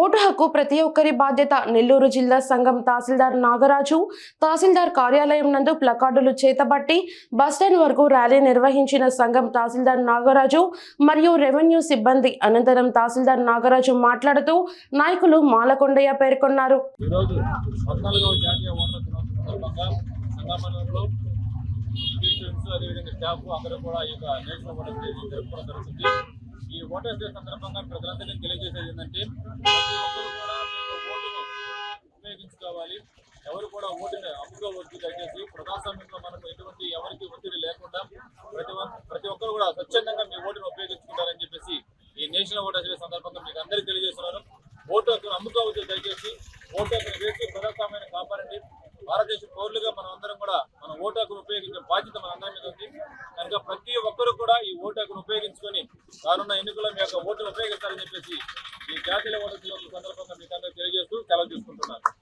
Vote హక్కు ప్రతి ఒక్కరి బాధ్యత. నెల్లూరు జిల్లా సంఘం తహసీల్దార్ నాగరాజు తహసీల్దార్ కార్యాలయం నందు ప్లకార్డులు చేతబట్టి బస్టాండ్ వరకు ర్యాలీ నిర్వహించిన సంఘం తహసీల్దార్ నాగరాజు మరియు రెవెన్యూ సిబ్బంది. అనంతరం తహసీల్దార్ నాగరాజు మాట్లాడుతూ నాయకులు మాలకొండయ్య పేర్కొన్నారు. అదేవిధంగా స్టాఫ్ కూడా ఈ యొక్క జరుపుకోవడం జరుగుతుంది. ఈ ఓటర్స్ డే సందర్భంగా ప్రజలందరికీ తెలియజేసేది ఏంటంటే ప్రతి ఒక్కరు కూడా ఉపయోగించుకోవాలి. ఎవరు కూడా ఓటుని అమ్ముకోవద్దు దయచేసి. ప్రజాస్వామ్యంలో మనకు ఎటువంటి ఎవరికి ఒత్తిడి లేకుండా ప్రతి ప్రతి ఒక్కరు కూడా స్వచ్ఛందంగా మీ ఓటును ఉపయోగించుకుంటారని చెప్పేసి ఈ నేషనల్ ఓటర్స్ డే సందర్భంగా మీకు అందరికీ తెలియజేస్తున్నాను. ఓటు హక్కును అమ్ముకోవద్దు దయచేసి. ఓటు హక్కును వేసి ప్రజాస్వామ్యాన్ని కాపాడండి. భారతదేశ పౌరులుగా మనం అందరం కూడా మన ఓటు హక్కును ఉపయోగించే బాధ్యత మన అందరి మీద ఉంది. కనుక ప్రతి ఒక్కరు కూడా ఈ ఓటు హక్కును ఉపయోగించుకోవాలి రానున్న ఎన్నికల్లో మీ యొక్క ఓటును ఉపయోగిస్తారని చెప్పేసి ఈ జాతీయ ఓటర్ సందర్భంగా మీకు అందరూ తెలియజేస్తూ సెలవు తీసుకుంటున్నాను.